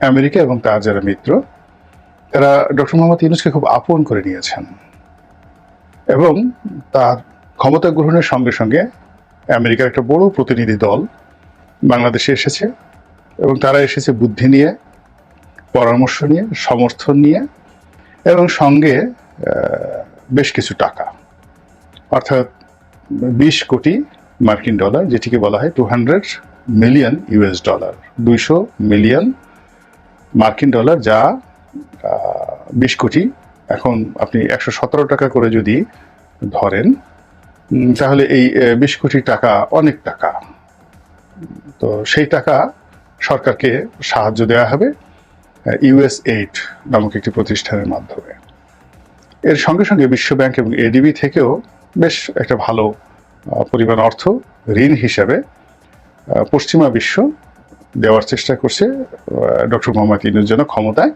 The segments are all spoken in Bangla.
আমেরিকা এবং তার যারা মিত্র তারা ডক্টর মোহাম্মদ ইউনুসকে খুব আপন করে নিয়েছেন এবং তার ক্ষমতা গ্রহণের সঙ্গে সঙ্গে আমেরিকার একটা বড় প্রতিনিধি দল বাংলাদেশে এসেছে এবং তারা এসেছে বুদ্ধি নিয়ে, পরামর্শ নিয়ে, সমর্থন নিয়ে এবং সঙ্গে বেশ কিছু টাকা। অর্থাৎ বিশ কোটি মার্কিন ডলার, যেটিকে বলা হয় two hundred million US dollar দুইশো মিলিয়ন মার্কিন ডলার যা বিশ কোটি। এখন আপনি একশো সতেরো টাকা করে যদি ধরেন তাহলে এই বিশ কোটি টাকা অনেক টাকা। তো সেই টাকা সরকারকে সাহায্য দেওয়া হবে ইউএস এইড নামক একটি প্রতিষ্ঠানের মাধ্যমে। এর সঙ্গে সঙ্গে বিশ্বব্যাংক এবং এডিবি থেকেও বেশ একটা ভালো পরিমাণ অর্থ, ঋণ হিসাবে পশ্চিমা বিশ্ব দেওয়ার চেষ্টা করছে ডক্টর মোহাম্মদ ইনুর যেন ক্ষমতায়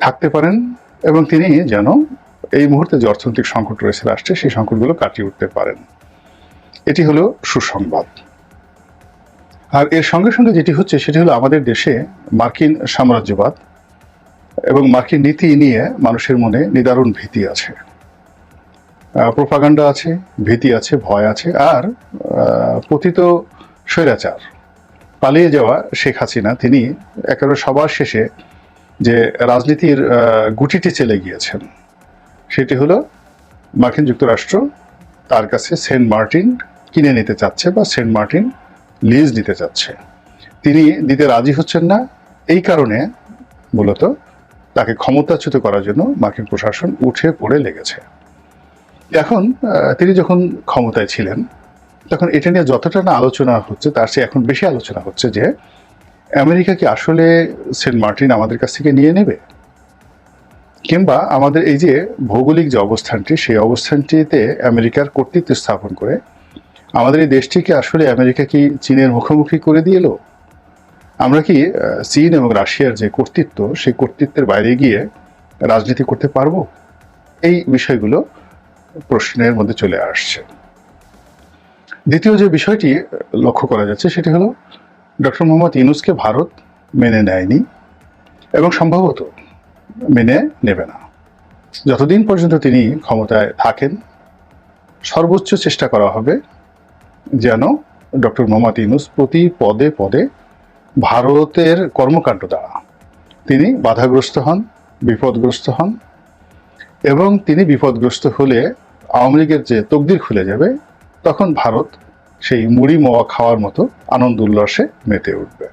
থাকতে পারেন এবং তিনি যেন এই মুহূর্তে যে অর্থনৈতিক সংকট রয়েছে রাষ্ট্রে, সেই সংকটগুলো কাটিয়ে উঠতে পারেন। এটি হলো সুসংবাদ। আর এর সঙ্গে সঙ্গে যেটি হচ্ছে, সেটি হলো আমাদের দেশে মার্কিন সাম্রাজ্যবাদ এবং মার্কিন নীতি নিয়ে মানুষের মনে নিদারুণ ভীতি আছে। প্রোপাগান্ডা আছে, ভীতি আছে, ভয় আছে, আর পতিত স্বৈরাচার। পালিয়ে যাওয়া শেখ হাসিনা, তিনি একেবারে সবার শেষে যে রাজনীতির গুটিটি চলে গিয়েছেন, সেটি হলো মার্কিন যুক্তরাষ্ট্র তার কাছে সেন্ট মার্টিন কিনে নিতে চাচ্ছে বা সেন্ট মার্টিন লিজ নিতে চাচ্ছে। তিনি দিতে রাজি হচ্ছেন না, এই কারণে মূলত তাকে ক্ষমতাচ্যুত করার জন্য মার্কিন প্রশাসন উঠে পড়ে লেগেছে। এখন তিনি যখন ক্ষমতায় ছিলেন তখন এটা নিয়ে যতটা না আলোচনা হচ্ছে, তার চেয়ে এখন বেশি আলোচনা হচ্ছে যে, আমেরিকা কি আসলে সেন্ট মার্টিন আমাদের কাছ থেকে নিয়ে নেবে? কিংবা আমাদের এই যে ভৌগোলিক যে অবস্থানটি, সেই অবস্থানটিতে আমেরিকার কর্তৃত্ব স্থাপন করে, আমাদের এই দেশটিকে আসলে আমেরিকা কি চীনের মুখোমুখি করে দিয়ে এলো? আমরা কি চীন এবং রাশিয়ার যে কর্তৃত্ব, সেই কর্তৃত্বের বাইরে গিয়ে রাজনীতি করতে পারব? এই বিষয়গুলো প্রশ্নের মধ্যে চলে আসছে। দ্বিতীয় যে বিষয়টি লক্ষ্য করা যাচ্ছে সেটি হলো ডক্টর মোহাম্মদ ইউনুসকে ভারত মেনে নেয়নি এবং সম্ভবত মেনে নেবে না। যতদিন পর্যন্ত তিনি ক্ষমতায় থাকেন, সর্বোচ্চ চেষ্টা করা হবে যেন ডক্টর মোহাম্মদ ইউনুস প্রতি পদে পদে ভারতের কর্মকাণ্ড দ্বারা তিনি বাধাগ্রস্ত হন, বিপদগ্রস্ত হন এবং তিনি বিপদগ্রস্ত হলে আওয়ামী লীগের যে তকদির খুলে যাবে তখন ভারত সেই মুড়ি মোয়া খাওয়ার মতো আনন্দ উল্লাসে মেতে উঠবে।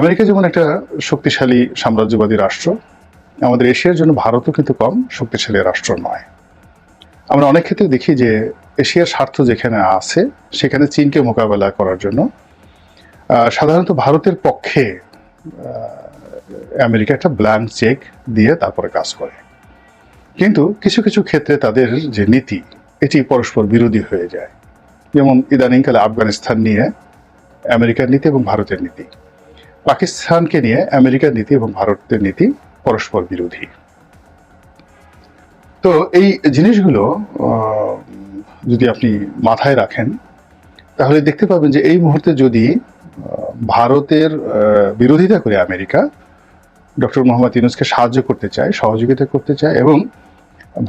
আমেরিকা যেমন একটা শক্তিশালী সাম্রাজ্যবাদী রাষ্ট্র, আমাদের এশিয়ার জন্য ভারতও কিন্তু কম শক্তিশালী রাষ্ট্র নয়। আমরা অনেক ক্ষেত্রে দেখি যে এশিয়ার স্বার্থ যেখানে আছে, সেখানে চীনকে মোকাবেলা করার জন্য সাধারণত ভারতের পক্ষে আমেরিকা একটা ব্ল্যাঙ্ক চেক দিয়ে তারপরে কাজ করে। কিন্তু কিছু কিছু ক্ষেত্রে তাদের যে নীতি এটি পরস্পর বিরোধী হয়ে যায়। যেমন ইদানিংকালে আফগানিস্তান নিয়ে আমেরিকার নীতি এবং ভারতের নীতি। পাকিস্তানকে নিয়ে আমেরিকার নীতি এবং ভারতের নীতি পরস্পর বিরোধী। তো এই জিনিসগুলো যদি আপনি মাথায় রাখেন, তাহলে দেখতে পাবেন যে এই মুহূর্তে যদি ভারতের বিরোধিতা করে আমেরিকা, ডক্টর মোহাম্মদ ইউনুসকে সাহায্য করতে চায়, সহযোগিতা করতে চায় এবং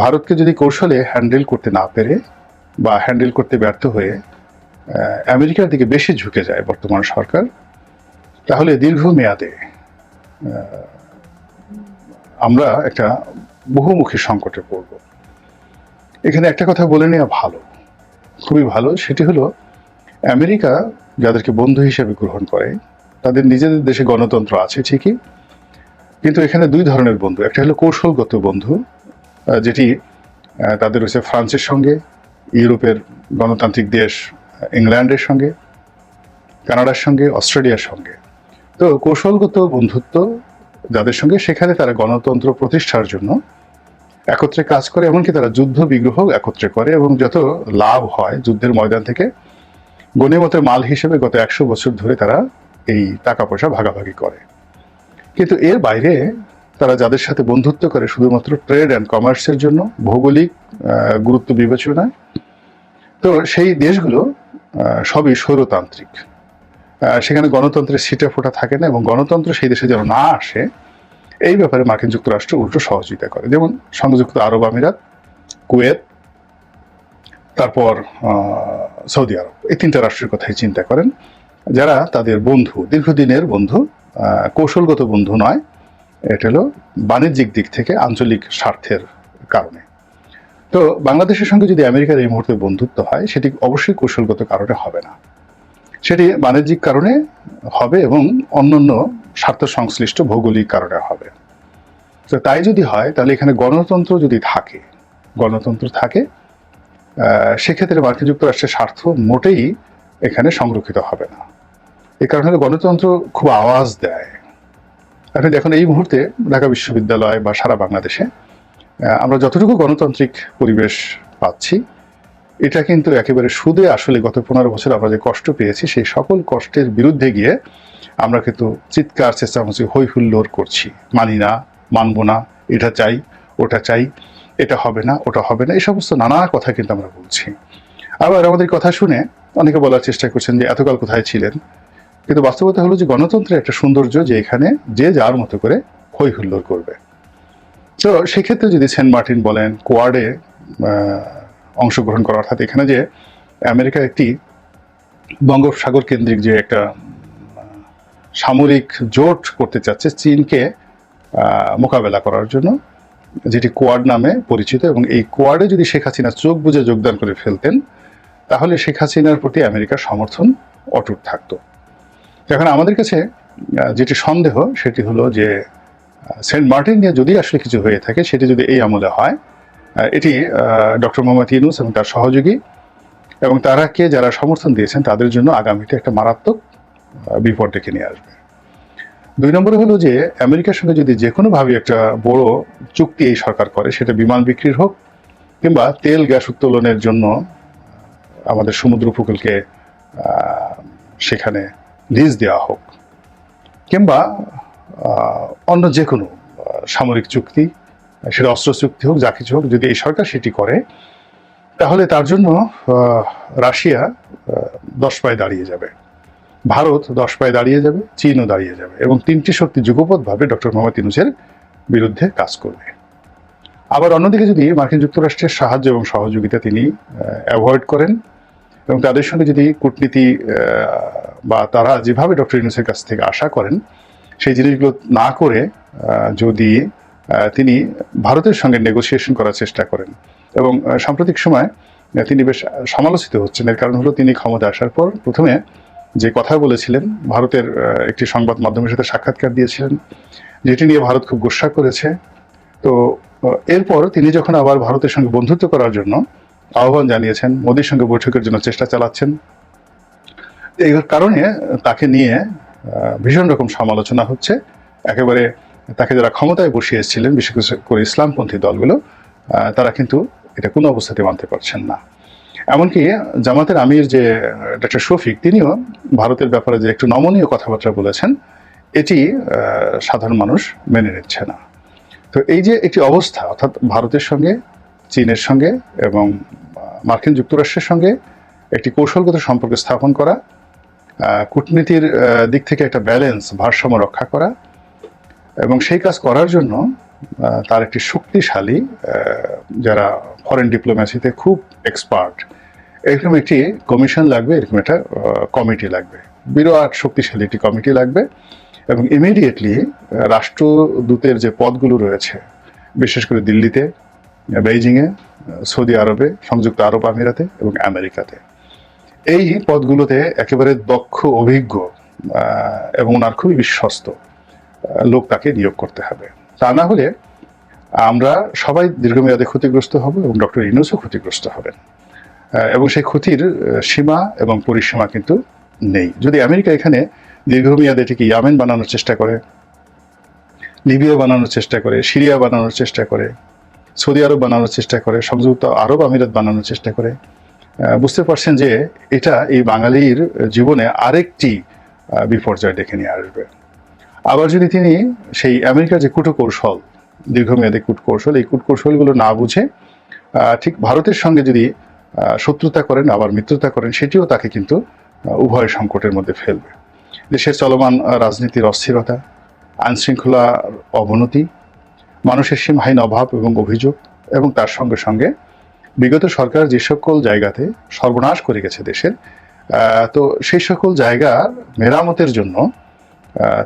ভারতকে যদি কৌশলে হ্যান্ডেল করতে না পেরে বা হ্যান্ডেল করতে ব্যর্থ হয়ে আমেরিকার দিকে বেশি ঝুঁকে যায় বর্তমান সরকার, তাহলে দীর্ঘমেয়াদে আমরা একটা বহুমুখী সংকটে পড়ব। এখানে একটা কথা বলে নেওয়া ভালো, খুবই ভালো, সেটি হলো আমেরিকা যাদেরকে বন্ধু হিসেবে গ্রহণ করে, তাদের নিজেদের দেশে গণতন্ত্র আছে ঠিকই, কিন্তু এখানে দুই ধরনের বন্ধু, একটা হলো কৌশলগত বন্ধু যেটি তাদের রয়েছে ফ্রান্সের সঙ্গে, ইউরোপের গণতান্ত্রিক দেশ ইংল্যান্ডের সঙ্গে, কানাডার সঙ্গে, অস্ট্রেলিয়ার সঙ্গে। তো কৌশলগত বন্ধুত্ব যাদের সঙ্গে, সেখানে তারা গণতন্ত্র প্রতিষ্ঠার জন্য একত্রে কাজ করে, এমনকি তারা যুদ্ধ বিগ্রহ একত্রে করে, এবং যত লাভ হয় যুদ্ধের ময়দান থেকে গণিমতের মাল হিসেবে গত একশো বছর ধরে তারা এই টাকা পয়সা ভাগাভাগি করে। কিন্তু এর বাইরে তারা যাদের সাথে বন্ধুত্ব করে শুধুমাত্র ট্রেড অ্যান্ড কমার্সের জন্য ভৌগোলিক গুরুত্ব বিবেচনায় তো সেই দেশগুলো সবই স্বৈরতান্ত্রিক। সেখানে গণতন্ত্রের সিটে ফোটা থাকে না এবং গণতন্ত্র সেই দেশে যেন না আসে, এই ব্যাপারে মার্কিন যুক্তরাষ্ট্র উল্টো সহযোগিতা করে। যেমন সংযুক্ত আরব আমিরাত, কুয়েত, তারপর সৌদি আরব। এই তিনটা রাষ্ট্রের কথাই চিন্তা করেন। যারা তাদের বন্ধু, দীর্ঘদিনের বন্ধু কৌশলগত বন্ধু নয় এটা হলো বাণিজ্যিক দিক থেকে আঞ্চলিক স্বার্থের কারণে। তো বাংলাদেশের সঙ্গে যদি আমেরিকার এই মুহূর্তে বন্ধুত্ব হয়, সেটি অবশ্যই কৌশলগত কারণে হবে না। সেটি বাণিজ্যিক কারণে হবে এবং অন্যান্য স্বার্থ সংশ্লিষ্ট ভৌগোলিক কারণে হবে। তো তাই যদি হয়, তাহলে এখানে গণতন্ত্র যদি থাকে, গণতন্ত্র থাকে সেক্ষেত্রে মার্কিন যুক্তরাষ্ট্রের স্বার্থ মোটেই এখানে সংরক্ষিত হবে না। এই কারণে গণতন্ত্র খুব আওয়াজ দেয়। আপনি দেখুন, এই মুহূর্তে ঢাকা বিশ্ববিদ্যালয় বা সারা বাংলাদেশে আমরা যতটুকু গণতান্ত্রিক পরিবেশ পাচ্ছি, এটা কিন্তু একেবারে সুদে আসলে গত পনেরো বছর আমরা যে কষ্ট পেয়েছি, সেই সকল কষ্টের বিরুদ্ধে গিয়ে আমরা কিন্তু চিৎকার, চেঁচামেচি হই হুল্লোড় করছি। মানি না, মানবো না, এটা চাই, ওটা চাই, এটা হবে না, ওটা হবে না, এই সমস্ত নানা কথা কিন্তু আমরা বলছি। আবার আমাদের কথা শুনে অনেকে বলার চেষ্টা করছেন যে, এতকাল কোথায় ছিলেন? কিন্তু বাস্তবতা হলো যে গণতন্ত্রের একটা সৌন্দর্য যে এখানে যে যার মতো করে হই হুল্লোড় করবে। তো সেক্ষেত্রে যদি সেন্ট মার্টিন বলেন কোয়ার্ডে অংশগ্রহণ করা, অর্থাৎ এখানে যে আমেরিকা একটি বঙ্গোপসাগর কেন্দ্রিক যে একটা সামরিক জোট করতে চাচ্ছে চীনকে মোকাবেলা করার জন্য, যেটি কোয়াড নামে পরিচিত এবং এই কোয়াডে যদি শেখ হাসিনা চোখ বুজে যোগদান করে ফেলতেন, তাহলে শেখ হাসিনার প্রতি আমেরিকার সমর্থন অটুট থাকতো। এখন আমাদের কাছে যেটি সন্দেহ, সেটি হলো যে সেন্ট মার্টিন নিয়ে যদি আসলে কিছু হয়ে থাকে, সেটি যদি এই আমলে হয় এটি ডক্টর মোহাম্মদ ইউনুস এবং তার সহযোগী এবং তারা কে যারা সমর্থন দিয়েছেন, তাদের জন্য আগামীতে একটা মারাত্মক বিপদ ডেকে নিয়ে আসবে। দুই নম্বরে হলো যে, আমেরিকার সঙ্গে যদি যে কোনোভাবে একটা বড় চুক্তি এই সরকার করে, সেটা বিমান বিক্রির হোক কিংবা তেল গ্যাস উত্তোলনের জন্য আমাদের সমুদ্র উপকূলকে সেখানে লিজ দেওয়া হোক, কিংবা অন্য যে কোনো সামরিক চুক্তি, সেটা অস্ত্র চুক্তি হোক, যা কিছু হোক, যদি এই সরকার সেটি করে, তাহলে তার জন্য রাশিয়া দশ পায়ে দাঁড়িয়ে যাবে। ভারত দশ পায়ে দাঁড়িয়ে যাবে, চীনও দাঁড়িয়ে যাবে, এবং তিনটি শক্তি যুগপৎভাবে ডক্টর মোহাম্মদ ইউনুসের বিরুদ্ধে কাজ করবে। আবার অন্যদিকে যদি মার্কিন যুক্তরাষ্ট্রের সাহায্য এবং সহযোগিতা তিনি অ্যাভয়েড করেন এবং তাদের সঙ্গে যদি কূটনীতি বা তারা যেভাবে ডক্টর ইউনুসের কাছ থেকে আশা করেন, সেই জিনিসগুলো না করে যদি তিনি ভারতের সঙ্গে নেগোসিয়েশন করার চেষ্টা করেন। এবং সাম্প্রতিক সময় তিনি বেশ সমালোচিত হচ্ছেন। এর কারণ হলো তিনি ক্ষমতা আসার পর প্রথমে যে কথা বলেছিলেন, ভারতের একটি সংবাদ মাধ্যমের সাথে সাক্ষাৎকার দিয়েছিলেন, যেটি নিয়ে ভারত খুব গোসা করেছে। তো এরপর তিনি যখন আবার ভারতের সঙ্গে বন্ধুত্ব করার জন্য আহ্বান জানিয়েছেন, মোদীর সঙ্গে বৈঠকের জন্য চেষ্টা চালাচ্ছেন। এই কারণে তাকে নিয়ে ভীষণ রকম সমালোচনা হচ্ছে। একেবারে তাকে যারা ক্ষমতায় বসিয়ে এসেছিলেন, বিশেষ করে ইসলামপন্থী দলগুলো তারা কিন্তু এটা কোনো অবস্থাতে মানতে পারছেন না। এমনকি জামাতের আমির যে ডক্টর শফিক, তিনিও ভারতের ব্যাপারে যে একটু নমনীয় কথাবার্তা বলেছেন, এটি সাধারণ মানুষ মেনে নিচ্ছে না। তো এই যে একটি অবস্থা, অর্থাৎ ভারতের সঙ্গে চীনের সঙ্গে এবং মার্কিন যুক্তরাষ্ট্রের সঙ্গে একটি কৌশলগত সম্পর্ক স্থাপন করা কূটনীতির দিক থেকে একটা ব্যালেন্স, ভারসাম্য রক্ষা করা এবং সেই কাজ করার জন্য তার একটি শক্তিশালী যারা ফরেন ডিপ্লোম্যাসিতে খুব এক্সপার্ট এরকম একটি কমিশন লাগবে, এরকম একটা কমিটি লাগবে। বিরাট শক্তিশালী একটি কমিটি লাগবে এবং ইমিডিয়েটলি রাষ্ট্রদূতের যে পদগুলো রয়েছে, বিশেষ করে দিল্লিতে বেইজিংয়ে সৌদি আরবে, সংযুক্ত আরব আমিরাতে এবং আমেরিকাতে। এই পদগুলোতে একেবারে দক্ষ, অভিজ্ঞ এবং ওনার খুবই বিশ্বস্ত লোক তাকে নিয়োগ করতে হবে। তা না হলে আমরা সবাই দীর্ঘমেয়াদে ক্ষতিগ্রস্ত হব এবং ডক্টর ইনুসও ক্ষতিগ্রস্ত হবেন। এবং সেই ক্ষতির সীমা এবং পরিসীমা কিন্তু নেই। যদি আমেরিকা এখানে দীর্ঘমেয়াদে এটিকে ইয়ামেন বানানোর চেষ্টা করে, লিবিয়া বানানোর চেষ্টা করে, সিরিয়া বানানোর চেষ্টা করে সৌদি আরব বানানোর চেষ্টা করে, সংযুক্ত আরব আমিরাত বানানোর চেষ্টা করে। বুঝতে পারছেন যে এটা এই বাঙালির জীবনে আরেকটি বিপর্যয় ডেকে নিয়ে আসবে। আবার যদি তিনি সেই আমেরিকার যে কূটকৌশল, দীর্ঘমেয়াদী কূটকৌশল, এই কূটকৌশলগুলো না বুঝে ঠিক ভারতের সঙ্গে যদি শত্রুতা করেন, আবার মিত্রতা করেন, সেটিও তাকে কিন্তু উভয় সংকটের মধ্যে ফেলবে। দেশের চলমান রাজনীতির অস্থিরতা আইন শৃঙ্খলার অবনতি মানুষের সীমাহীন অভাব এবং অভিযোগ এবং তার সঙ্গে সঙ্গে বিগত সরকার যে সকল জায়গাতে সর্বনাশ করে গেছে দেশের তো সেই সকল জায়গা মেরামতের জন্য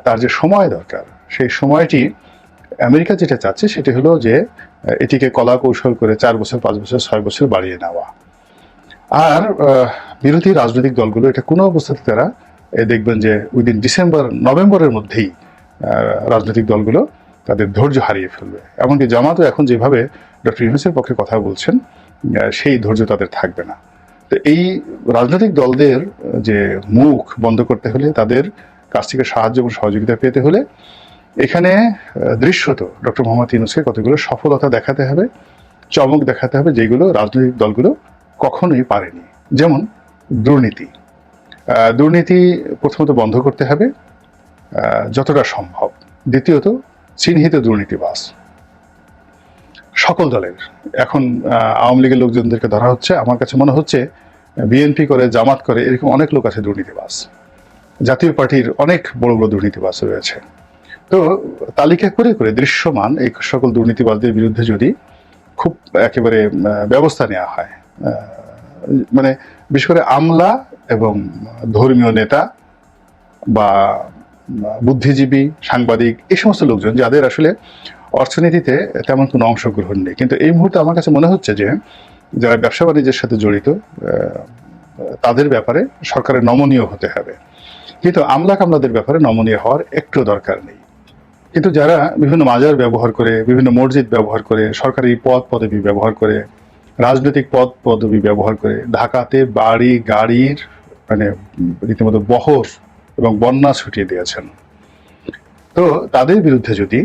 তার যে সময় দরকার, সেই সময়টি আমেরিকা যেটা চাচ্ছে সেটি হলো যে এটিকে কলা কৌশল করে চার বছর, পাঁচ বছর, ছয় বছর বাড়িয়ে নেওয়া। আর বিরোধী রাজনৈতিক দলগুলো এটা কোনো অবস্থাতে তারা দেখবেন যে উইদিন ডিসেম্বর, নভেম্বরের মধ্যেই রাজনৈতিক দলগুলো তাদের ধৈর্য হারিয়ে ফেলবে। এমনকি জামাতও এখন যেভাবে ডক্টর ইউনুসের পক্ষে কথা বলছেন সেই ধৈর্য তাদের থাকবে না। তো এই রাজনৈতিক দলদের যে মুখ বন্ধ করতে হলে, তাদের কাছ থেকে সাহায্য এবং সহযোগিতা পেতে হলে এখানে দৃশ্যত ডক্টর মোহাম্মদ ইউনুসকে কতগুলো সফলতা দেখাতে হবে, চমক দেখাতে হবে, যেগুলো রাজনৈতিক দলগুলো কখনোই পারেনি। যেমন দুর্নীতি। দুর্নীতি প্রথমত বন্ধ করতে হবে যতটা সম্ভব। দ্বিতীয়ত চিহ্নিত দুর্নীতিবাস সকল দলের। এখন আওয়ামী লীগের লোকজনদেরকে ধরা হচ্ছে। আমার কাছে মনে হচ্ছে, বিএনপি করে, জামাত করে, এরকম অনেক লোক আছে দুর্নীতিবাস জাতীয় পার্টির অনেক বড় বড় দুর্নীতিবাস রয়েছে। তো, তালিকা করে করে দৃশ্যমান এই সকল দুর্নীতিবাদদের বিরুদ্ধে যদি খুব একেবারে ব্যবস্থা নেওয়া হয় মানে বিশেষ করে আমলা এবং ধর্মীয় নেতা বা বুদ্ধিজীবী, সাংবাদিক, এই সমস্ত লোকজন যাদের আসলে অর্থনীতিতে তেমন কোনো অংশগ্রহণ নেই। কিন্তু এই মুহূর্তে আমার কাছে মনে হচ্ছে যে, যারা ব্যবসা বাণিজ্যের সাথে জড়িত তাদের ব্যাপারে সরকারের নমনীয় হতে হবে। কিন্তু আমলা কামলাদের ব্যাপারে নমনীয় হওয়ার একটু দরকার নেই। কিন্তু যারা বিভিন্ন মাজার ব্যবহার করে, বিভিন্ন মসজিদ ব্যবহার করে, সরকারি পদ পদবি ব্যবহার করে, রাজনৈতিক পদ পদবি ব্যবহার করে, ঢাকাতে বাড়ি, গাড়ির মানে রীতিমতো বহর এবং বন্যা ছুটিয়ে দিয়েছেন। তো তাদের বিরুদ্ধে যদি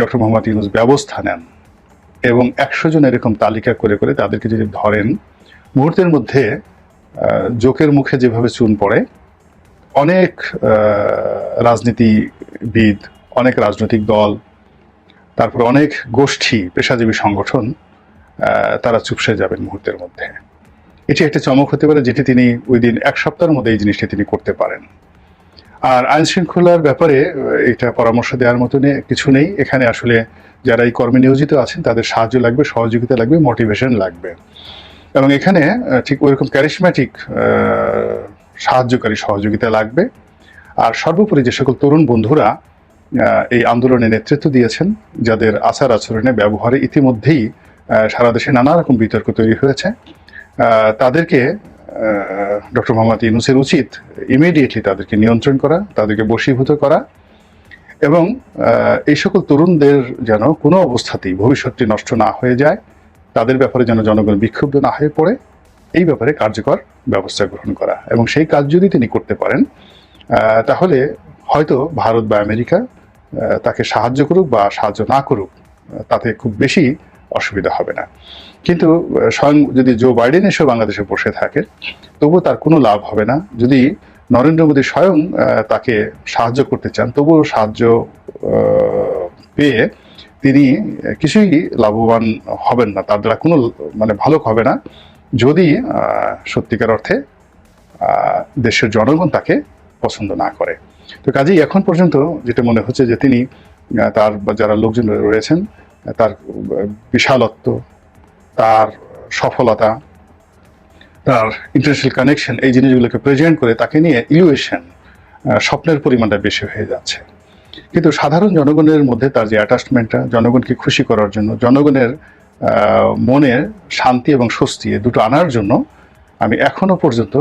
ডক্টর মোহাম্মদ ইউনুস ব্যবস্থা নেন এবং একশো জন এরকম তালিকা করে করে তাদেরকে যদি ধরেন, মুহূর্তের মধ্যে জোকের মুখে যেভাবে চুন পড়ে, অনেক রাজনীতিবিদ, অনেক রাজনৈতিক দল, তারপর অনেক গোষ্ঠী, পেশাজীবী সংগঠন তারা চুপসে যাবেন মুহূর্তের মধ্যে। এটি একটা চমক হতে পারে যেটি তিনি ওই দিন এক সপ্তাহের মধ্যে এই জিনিসটি তিনি করতে পারেন। আর আইন শৃঙ্খলার ব্যাপারে এটা পরামর্শ দেওয়ার মতো কিছু নেই। এখানে আসলে যারা এই কর্মে নিয়োজিত আছেন, তাদের সাহায্য লাগবে, সহযোগিতা লাগবে মোটিভেশন লাগবে। এবং এখানে ঠিক ওইরকম ক্যারিসম্যাটিক সাহায্যকারী সহযোগিতা লাগবে। আর সর্বোপরি যে সকল তরুণ বন্ধুরা এই আন্দোলনে নেতৃত্ব দিয়েছেন, যাদের আচার আচরণে, ব্যবহারে ইতিমধ্যেই সারা দেশে নানা রকম বিতর্ক তৈরি হয়েছে তাদেরকে ডক্টর মোহাম্মদ ইউনুসের উচিত ইমিডিয়েটলি তাদেরকে নিয়ন্ত্রণ করা, তাদেরকে বশীভূত করা এবং এই সকল তরুণদের যেন কোনো অবস্থাতেই ভবিষ্যৎটি নষ্ট না হয়ে যায়, তাদের ব্যাপারে যেন জনগণ বিক্ষুব্ধ না হয়ে পড়ে, এই ব্যাপারে কার্যকর ব্যবস্থা গ্রহণ করা। এবং সেই কাজ যদি তিনি করতে পারেন তাহলে হয়তো ভারত বা আমেরিকা তাকে সাহায্য করুক বা সাহায্য না করুক, তাতে খুব বেশি অসুবিধা হবে না। কিন্তু স্বয়ং যদি জো বাইডেন এসে বাংলাদেশে বসে থাকে, তবুও তার কোনো লাভ হবে না। যদি নরেন্দ্র মোদী স্বয়ং তাকে সাহায্য করতে চান, তবুও সাহায্য পেয়ে তিনি কিছুই লাভবান হবেন না। তার দ্বারা কোনো মানে ভালো হবে না। যদি সত্যিকার অর্থে দেশের জনগণ তাকে পছন্দ না করে। তো কাজেই এখন পর্যন্ত যেটা মনে হচ্ছে যে তিনি তার যারা লোকজন রয়েছেন তার, বিশালত্ব, তার সফলতা, তার ইন্টারন্যাশনাল কানেকশন এই জিনিসগুলোকে প্রেজেন্ট করে তাকে নিয়ে ইলুয়েশন স্বপ্নের পরিমাণটা বেশি হয়ে যাচ্ছে। কিন্তু সাধারণ জনগণের মধ্যে তার যে অ্যাটাচমেন্টটা জনগণকে খুশি করার জন্য, জনগণের মনে শান্তি এবং স্বস্তি দুটো আনার জন্য আমি এখনও পর্যন্ত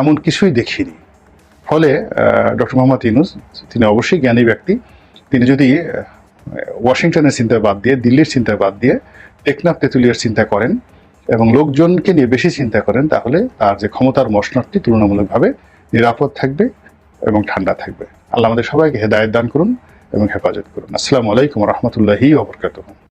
এমন কিছুই দেখিনি। ফলে ডক্টর মোহাম্মদ ইউনুস, তিনি অবশ্যই জ্ঞানী ব্যক্তি। তিনি যদি ওয়াশিংটনের চিন্তা বাদ দিয়ে, দিল্লির চিন্তা বাদ দিয়ে টেকনাফ তেঁতুলিয়ার চিন্তা করেন এবং লোকজনকে নিয়ে বেশি চিন্তা করেন, তাহলে তার যে ক্ষমতার মসনদটি তুলনামূলকভাবে নিরাপদ থাকবে এবং ঠান্ডা থাকবে। আল্লাহ আমাদের সবাইকে হেদায়ত দান করুন এবং হেফাজত করুন। আসসালামু আলাইকুম রহমতুল্লাহি ওবরকাতুহ